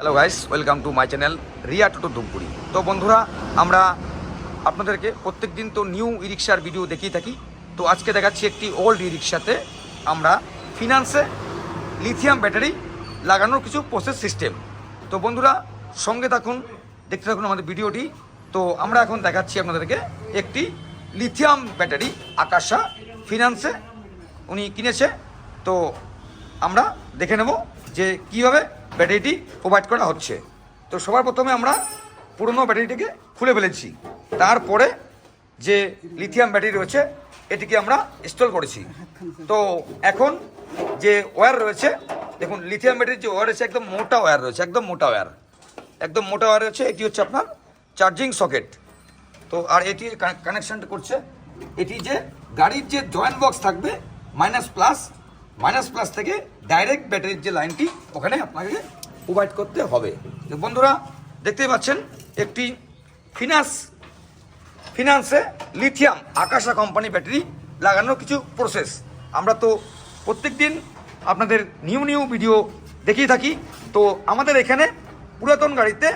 Hello guys welcome to my channel Riya Toto Dhupguri তো বন্ধুরা, আমরা আপনাদেরকে প্রত্যেক দিন তো নিউ ই রিক্সার ভিডিও দেখিয়ে থাকি। তো আজকে দেখাচ্ছি একটি ওল্ড ই রিক্সাতে আমরা ফিনান্সে লিথিয়াম ব্যাটারি লাগানোর কিছু প্রসেস সিস্টেম তো বন্ধুরা, সঙ্গে থাকুন, দেখতে থাকুন আমাদের ভিডিওটি তো আমরা এখন দেখাচ্ছি আপনাদেরকে একটি লিথিয়াম ব্যাটারি আকাশা ফিনান্সে উনি কিনেছে। তো আমরা দেখে নেব যে কীভাবে ব্যাটারিটি প্রোভাইড করা হচ্ছে। তো সবার প্রথমে আমরা পুরনো ব্যাটারিটিকে খুলে ফেলেছি। তারপরে যে লিথিয়াম ব্যাটারি রয়েছে, এটিকে আমরা ইনস্টল করেছি। তো এখন যে ওয়্যার রয়েছে, দেখুন লিথিয়াম ব্যাটারির যে ওয়্যার রয়েছে, একদম মোটা ওয়্যার রয়েছে, একদম মোটা ওয়্যার একদম মোটা ওয়্যার রয়েছে এটি হচ্ছে আপনার চার্জিং সকেট তো আর এটি কানেকশনটা করছে, এটি যে গাড়ির যে জয়েন্ট বক্স থাকবে মাইনাস প্লাস মাইনাস প্লাস থেকে ডাইরেক্ট ব্যাটারির যে লাইনটি ওখানে আপনাকে প্রোভাইড করতে হবে। বন্ধুরা, দেখতেই পাচ্ছেন, একটি ফিনান্স ফিনান্সে লিথিয়াম আকাশা কোম্পানি ব্যাটারি লাগানোর কিছু প্রসেস আমরা তো প্রত্যেক দিন আপনাদের নিউ নিউ ভিডিও দেখিয়ে থাকি। তো আমাদের এখানে পুরাতন গাড়িতে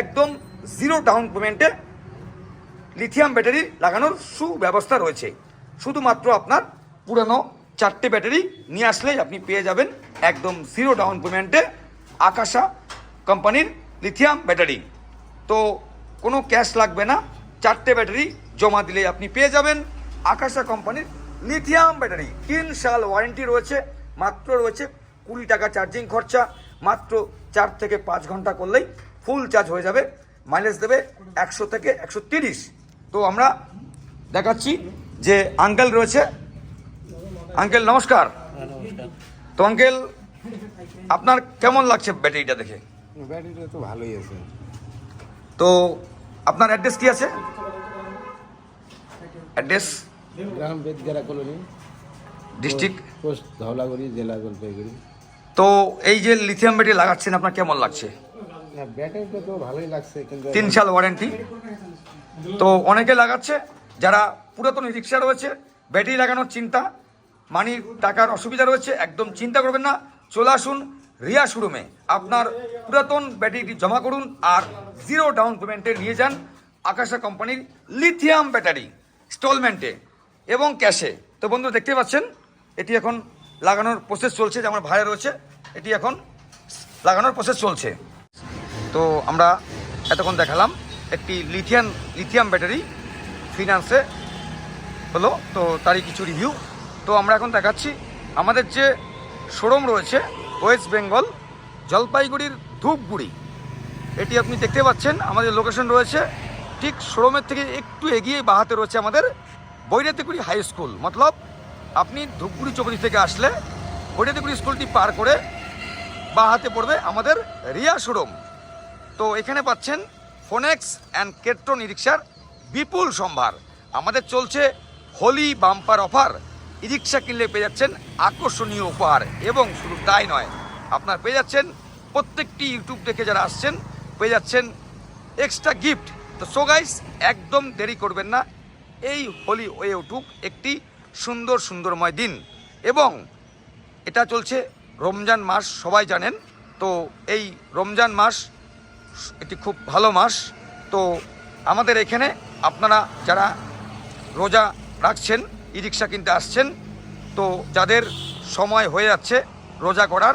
একদম জিরো ডাউন পেমেন্টে লিথিয়াম ব্যাটারি লাগানোর সুব্যবস্থা রয়েছে। শুধুমাত্র আপনার পুরানো চারটে ব্যাটারি নিয়ে আসলেই আপনি পেয়ে যাবেন একদম জিরো ডাউন পেমেন্টে আকাশা কোম্পানির লিথিয়াম ব্যাটারি তো কোনো ক্যাশ লাগবে না, চারটে ব্যাটারি জমা দিলেই আপনি পেয়ে যাবেন আকাশা কোম্পানির লিথিয়াম ব্যাটারি তিন সাল ওয়ারেন্টি রয়েছে, মাত্র রয়েছে কুড়ি টাকা চার্জিং খরচা, মাত্র চার থেকে পাঁচ ঘণ্টা করলেই ফুল চার্জ হয়ে যাবে মাইলেজ দেবে একশো থেকে একশো তো আমরা দেখাচ্ছি যে আঙ্কেল রয়েছে আঙ্কেল নমস্কার। তো আঙ্কেল আপনার কেমন লাগছে ব্যাটারিটা দেখে? ব্যাটারিটা তো ভালোই আছে। তো আপনার অ্যাড্রেস কি আছে? অ্যাড্রেস? গ্রাম Bedgera colony district? Post Dhaulaguri জেলা জলপাইগুড়ি তো এই যে লিথিয়াম ব্যাটারি লাগাচ্ছেন আপনার কেমন লাগছে? ব্যাটারিটা তো ভালোই লাগছে কিন্তু তিন সাল ওয়ারেন্টি তো অনেকে লাগাচ্ছে যারা পুরাতন রিক্সা রয়েছে ব্যাটারি লাগানোর চিন্তা মানি টাকার অসুবিধা রয়েছে, একদম চিন্তা করবেন না। চলে আসুন রিয়া শোরুমে। আপনার পুরাতন ব্যাটারিটি জমা করুন আর জিরো ডাউন পেমেন্টে নিয়ে যান আকাশা কোম্পানির লিথিয়াম ব্যাটারি স্টলমেন্টে এবং ক্যাশে। তো বন্ধু দেখতে পাচ্ছেন, এটি এখন লাগানোর প্রসেস চলছে, যে আমার ভাড়া রয়েছে, এটি এখন লাগানোর প্রসেস চলছে। তো আমরা এতক্ষণ দেখালাম, একটি লিথিয়াম লিথিয়াম ব্যাটারি ফিনান্সে হলো, তো তারই কিছু রিভিউ তো আমরা এখন দেখাচ্ছি আমাদের যে শোরুম রয়েছে ওয়েস্ট বেঙ্গল জলপাইগুড়ির ধূপগুড়ি। এটি আপনি দেখতে পাচ্ছেন, আমাদের লোকেশন রয়েছে ঠিক শোরুমের থেকে একটু এগিয়ে বাহাতে রয়েছে আমাদের বৈরাতিকুড়ি হাই স্কুল। মতলব আপনি ধূপগুড়ি চৌপতি থেকে আসলে বৈরাতিকুড়ি স্কুলটি পার করে বাঁ হাতে পড়বে আমাদের রিয়া শোরুম। তো এখানে পাচ্ছেন ফোনেক্স অ্যান্ড কেট্রন রিক্সার বিপুল সম্ভার। আমাদের চলছে হোলি বাম্পার অফার। রিক্সা কিনলে পেয়ে যাচ্ছেন আকর্ষণীয় উপহার। এবং শুধু তাই নয়, আপনার পেয়ে যাচ্ছেন প্রত্যেকটি ইউটিউব দেখে যারা আসছেন, পেয়ে যাচ্ছেন এক্সট্রা গিফট তো সো গাইস একদম দেরি করবেন না। এই হোলি ওয়ে উঠুক একটি সুন্দর সুন্দরময় দিন। এবং এটা চলছে রমজান মাস, সবাই জানেন। তো এই রমজান মাস এটি খুব ভালো মাস। তো আমাদের এখানে আপনারা যারা রোজা রাখছেন ই রিক্সা কিনতে আসছেন। তো যাদের সময় হয়ে যাচ্ছে রোজা করার,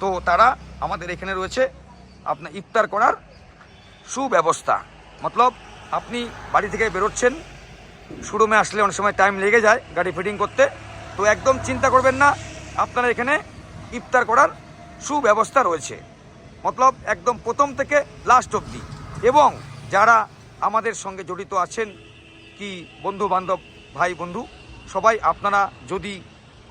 তো তারা আমাদের এখানে রয়েছে আপনার ইফতার করার সুব্যবস্থা। মতলব আপনি বাড়ি থেকে বেরোচ্ছেন, শোরুমে আসলে অনেক সময় টাইম লেগে যায় গাড়ি ফিটিং করতে, তো একদম চিন্তা করবেন না, আপনারা এখানে ইফতার করার সুব্যবস্থা রয়েছে। মতলব একদম প্রথম থেকে লাস্ট অবধি। এবং যারা আমাদের সঙ্গে জড়িত আছেন, কি বন্ধু বান্ধব ভাই বন্ধু সবাই আপনারা যদি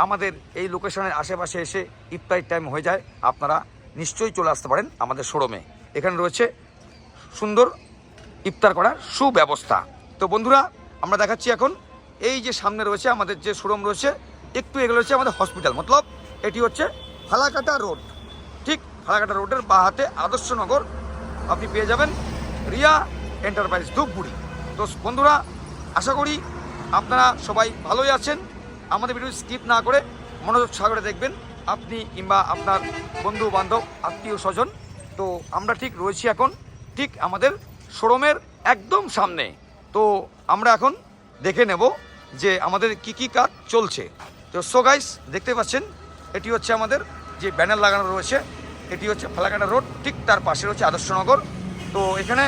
আমাদের এই লোকেশনের আশেপাশে এসে ইফতারির টাইম হয়ে যায়, আপনারা নিশ্চয়ই চলে আসতে পারেন আমাদের শোরুমে। এখানে রয়েছে সুন্দর ইফতার করার সুব্যবস্থা। তো বন্ধুরা, আমরা দেখাচ্ছি এখন, এই যে সামনে রয়েছে আমাদের যে শোরুম রয়েছে, একটু এগুলো হচ্ছে আমাদের হসপিটাল মতলব এটি হচ্ছে ফালাকাটা রোড। ঠিক ফালাকাটা রোডের বা হাতে আদর্শনগর আপনি পেয়ে যাবেন রিয়া এন্টারপ্রাইজ ধূপগুড়ি। তো বন্ধুরা, আশা করি আপনারা সবাই ভালোই আছেন। আমাদের ভিডিও স্কিপ না করে মনোযোগ সাগরে দেখবেন। আপনি কিংবা আপনার বন্ধু, বান্ধব, আত্মীয়, স্বজন। তো আমরা ঠিক রয়েছি এখন। ঠিক আমাদের শোরুমের একদম সামনে। তো আমরা এখন দেখে নেব যে আমাদের কি কি কাজ চলছে। তো সো গাইস দেখতে পাচ্ছেন, এটি হচ্ছে আমাদের যে ব্যানার লাগানো রয়েছে, এটি হচ্ছে ফালাকাটা রোড। ঠিক তার পাশে রয়েছে আদর্শনগর তো এখানে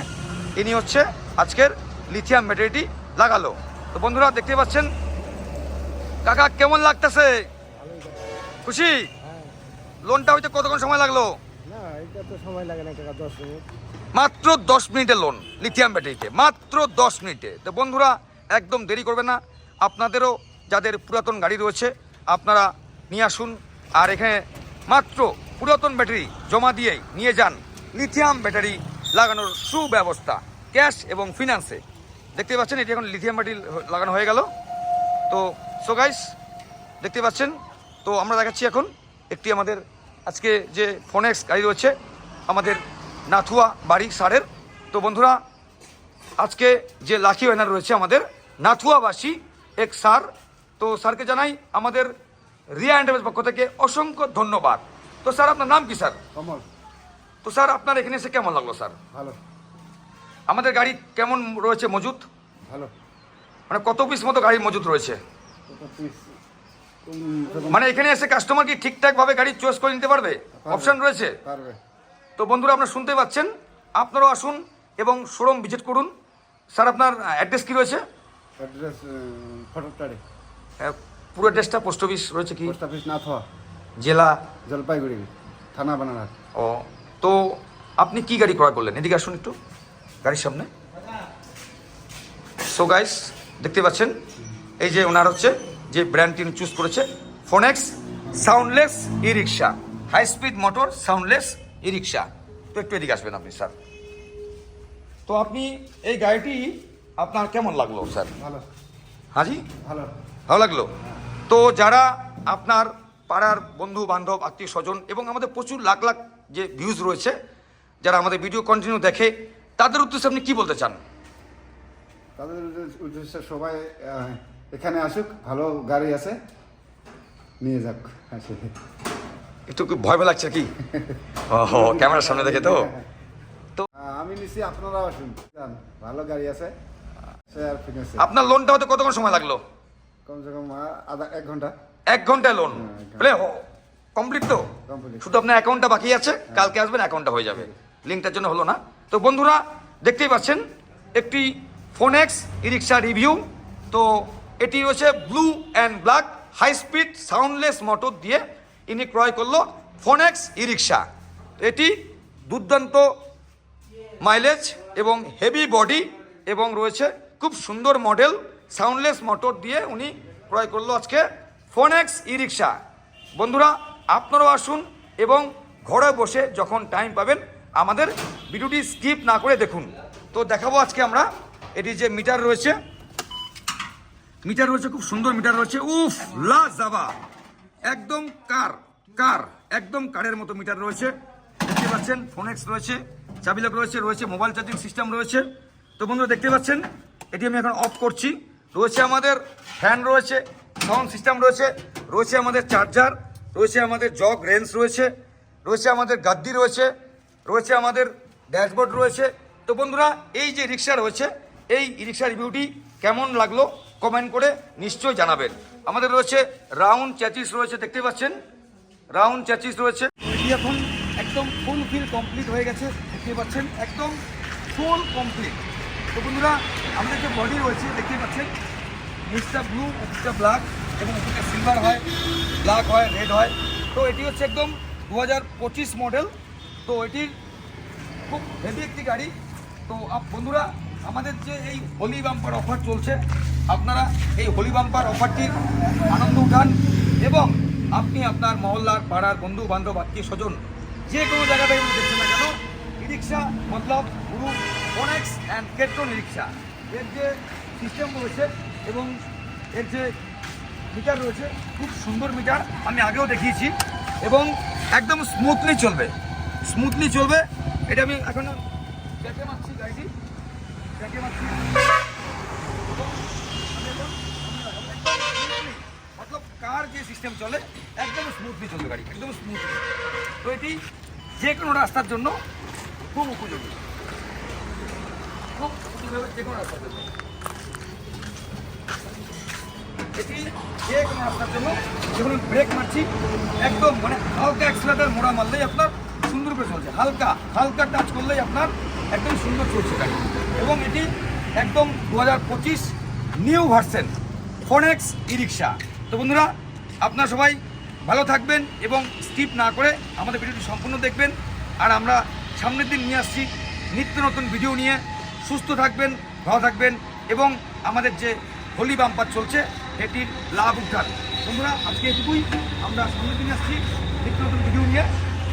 ইনি হচ্ছে আজকের লিথিয়াম ব্যাটারিটি লাগালো। তো বন্ধুরা দেখতে পাচ্ছেন? কাকা কেমন লাগতেছে? খুশি? লোনটা হইতে কতক্ষণ সময় লাগল? না এটা তো সময় লাগে না টাকা দশ মিনিট। মাত্র দশ মিনিটের লোন লিথিয়াম ব্যাটারিতে মাত্র দশ মিনিটে। তো বন্ধুরা একদম দেরি করবে না। আপনাদেরও যাদের পুরাতন গাড়ি রয়েছে আপনারা নিয়ে আসুন। আর এখানে মাত্র পুরাতন ব্যাটারি জমা দিয়েই নিয়ে যান। লিথিয়াম ব্যাটারি লাগানোর সুব্যবস্থা ক্যাশ এবং ফিনান্সে দেখতে পাচ্ছেন এটি এখন লিথিয়াম ব্যাটারি লাগানো হয়ে গেল। তো সো গাইস দেখতে পাচ্ছেন তো আমরা দেখাচ্ছি এখন একটি আমাদের আজকে যে ফোনেক্স গাড়ি রয়েছে আমাদের নাথুয়া বাড়ি সারের। তো বন্ধুরা আজকে যে লাকি ওয়েনার রয়েছে আমাদের নাথুয়াবাসী এক স্যার। তো স্যারকে জানাই আমাদের রিয়া অ্যান্ডেমের পক্ষ থেকে অসংখ্য ধন্যবাদ। তো স্যার আপনার নাম কি স্যার? কমল তো স্যার আপনার এখানে এসে কেমন লাগল স্যার? ভালো। আমাদের গাড়ি কেমন রয়েছে মজুত? ভালো। মানে কত পিস মতো গাড়ি মজুত রয়েছে? মানে এখানে এসে কাস্টমার কি ঠিকঠাক ভাবে গাড়ি চয়েস করে নিতে পারবে? অপশন রয়েছে? তো বন্ধুরা আপনারা শুনতে পাচ্ছেন? আপনারাও আসুন এবং শোরুম ভিজিট করুন। স্যার আপনার অ্যাড্রেস কি রয়েছে? অ্যাড্রেস ফটোটারি পুরো অ্যাড্রেসটা পোস্ট অফিস রয়েছে কি? Post office Nathua. জেলা? জলপাইগুড়ি থানা বানারহাট। ও তো আপনি কি গাড়ি ক্রয় করলেন? এদিকে আসুন একটু। গাড়ির সামনে। সো গাইস দেখতে পাচ্ছেন? এই যে ওনার হচ্ছে যে ব্র্যান্ড তিনি চুজ করেছে phonics soundless e rickshaw high speed motor soundless e rickshaw তো একটু এদিকে আসবেন আপনি স্যার তো আপনি এই গাড়িটি আপনার কেমন লাগল স্যার ভালো। হাজি ভালো। ভালো লাগল? তো যারা আপনার পাড়ার বন্ধু বান্ধব আত্মীয় স্বজন এবং আমাদের প্রচুর লাখ লাখ যে ভিউজ রয়েছে যারা আমাদের ভিডিও কন্টিনিউ দেখে তাদের উদ্দেশ্যে আপনি কি বলতে চান? তাদের উদ্দেশ্য- সবাই এখানে আসুক ভালো গাড়ি আছে নিয়ে যাক আসে। একটু ভয় ভয় লাগছে কি ও ক্যামেরার সামনে দেখে তো। আহ, আমি নিছি আপনারাও আসুন ভালো গাড়ি আছে আপনার লোনটা হতে কতক্ষণ সময় লাগল? কমসে কম আধা এক ঘণ্টা। এক ঘন্টায় লোন হ্যাঁ, এক কমপ্লিট তো. শুধু আপনার অ্যাকাউন্টটা বাকি আছে কালকে আসবেন অ্যাকাউন্টটা হয়ে যাবে। লিঙ্কটার জন্য হলো না? তো বন্ধুরা, দেখতেই পাচ্ছেন, একটি ফোনেক্স ই রিক্সা রিভিউ। তো এটি হচ্ছে blue and black high speed soundless motor দিয়ে ইনি ক্রয় করল ফোনেক্স ই রিক্সা এটি দুর্দান্ত মাইলেজ এবং হেভি বডি এবং রয়েছে খুব সুন্দর মডেল সাউন্ডলেস মোটর দিয়ে উনি ক্রয় করল আজকে ফোনেক্স ই রিক্সা বন্ধুরা, আপনারাও আসুন এবং ঘরে বসে যখন টাইম পাবেন আমাদের ভিডিওটি স্কিপ না করে দেখুন। তো দেখাবো আজকে আমরা। এটি যে মিটার রয়েছে মিটার রয়েছে, খুব সুন্দর মিটার রয়েছে। উফ লা জাবা একদম কার কার, একদম কারের মতো মিটার রয়েছে। দেখতে পাচ্ছেন ফোনেক্স রয়েছে চাবিলক রয়েছে রয়েছে মোবাইল চার্জিং সিস্টেম রয়েছে। তো বন্ধুরা, দেখতে পাচ্ছেন, এটি আমি এখন অফ করছি। রয়েছে আমাদের ফ্যান রয়েছে, সাউন্ড সিস্টেম রয়েছে রয়েছে আমাদের চার্জার, রয়েছে আমাদের জগ রেঞ্জ রয়েছে রয়েছে আমাদের গাদ্দি রয়েছে রয়েছে আমাদের ড্যাশবোর্ড রয়েছে। তো বন্ধুরা, এই যে রিক্সা রয়েছে, এই রিক্সা রিভিউটি কেমন লাগল কমেন্ট করে নিশ্চয়ই জানাবেন। আমাদের রয়েছে রাউন্ড চ্যাচিস রয়েছে, দেখতে পাচ্ছেন? রাউন্ড চ্যাচিস রয়েছে। এখন একদম ফুল ফিল কমপ্লিট হয়ে গেছে, দেখতে পাচ্ছেন? একদম ফুল কমপ্লিট তো বন্ধুরা, আমাদের যে বডি রয়েছে, দেখতে পাচ্ছেন? নিচটা ব্লু উপরটা ব্ল্যাক এবং সিলভার হয় ব্ল্যাক হয় রেড হয়। তো এটি হচ্ছে একদম দু হাজার পঁচিশ মডেল তো এটির খুব হেভি একটি গাড়ি। তো বন্ধুরা, আমাদের যে এই হোলি বাম্পার অফার চলছে, আপনারা এই হোলি বাম্পার অফারটির আনন্দ উঠান এবং আপনি আপনার মহল্লার পাড়ার বন্ধু বান্ধব আত্মীয় স্বজন যে কোনো জায়গাতে দেখছেন না কেন ই রিক্সা মতলব, গুরু ফোনেক্স অ্যান্ড কেট্রন রিক্সা এর যে সিস্টেম রয়েছে এবং এর যে মিটার রয়েছে, খুব সুন্দর মিটার আমি আগেও দেখিয়েছি এবং একদম স্মুথলি চলবে। স্মুথলি চলবে। এটা আমি এখন দেখে মারছি গাড়িটি দেখে মারছি। মতলব কার যে সিস্টেম চলে, একদম স্মুথলি চলবে গাড়ি, একদম স্মুথলি তো এটি যে কোনো রাস্তার জন্য খুব উপযোগী। খুব উপযোগী যে কোনো রাস্তার জন্য। এটি যে কোনো রাস্তার জন্য, যখন ব্রেক মারছি, একদম মানে হালকা অ্যাক্সিলেটার মোড়া মারলেই আপনার সুন্দর করে চলছে। হালকা হালকা টাচ করলেই আপনার একদম সুন্দর চলছে গাড়ি। এবং এটি একদম দু হাজার পঁচিশ new version Phoenix E rickshaw তো বন্ধুরা, আপনারা সবাই ভালো থাকবেন এবং স্কিপ না করে আমাদের ভিডিওটি সম্পূর্ণ দেখবেন। আর আমরা সামনের দিন নিয়ে আসছি নিত্য নতুন ভিডিও নিয়ে। সুস্থ থাকবেন, ভালো থাকবেন এবং আমাদের যে হোলি বাম্পার চলছে এটির লাভ উঠান বন্ধুরা, আজকে এটুকুই। আমরা সামনের দিন আসছি নিত্য নতুন ভিডিও নিয়ে।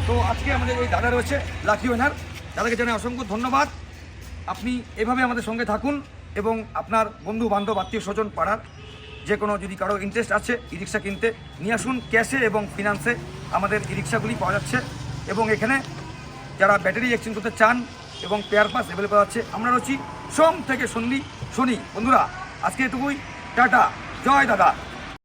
তো আজকে আমাদের ওই দাদা রয়েছে, লাকি ওনার দাদাকে জানাই অসংখ্য ধন্যবাদ। আপনি এভাবে আমাদের সঙ্গে থাকুন এবং আপনার বন্ধু বান্ধব আত্মীয় স্বজন পাড়ার যে কোনো যদি কারও ইন্টারেস্ট আছে ই রিক্সা কিনতে, নিয়ে আসুন ক্যাশে এবং ফিনান্সে আমাদের ই রিক্সাগুলি পাওয়া যাচ্ছে এবং এখানে যারা ব্যাটারি এক্সচেঞ্জ করতে চান এবং পেয়ার পাস অ্যাভেলেবল আছে, আমরা রয়েছি সোম থেকে শনি শনি। বন্ধুরা, আজকে এটুকুই। টাটা। জয় দাদা।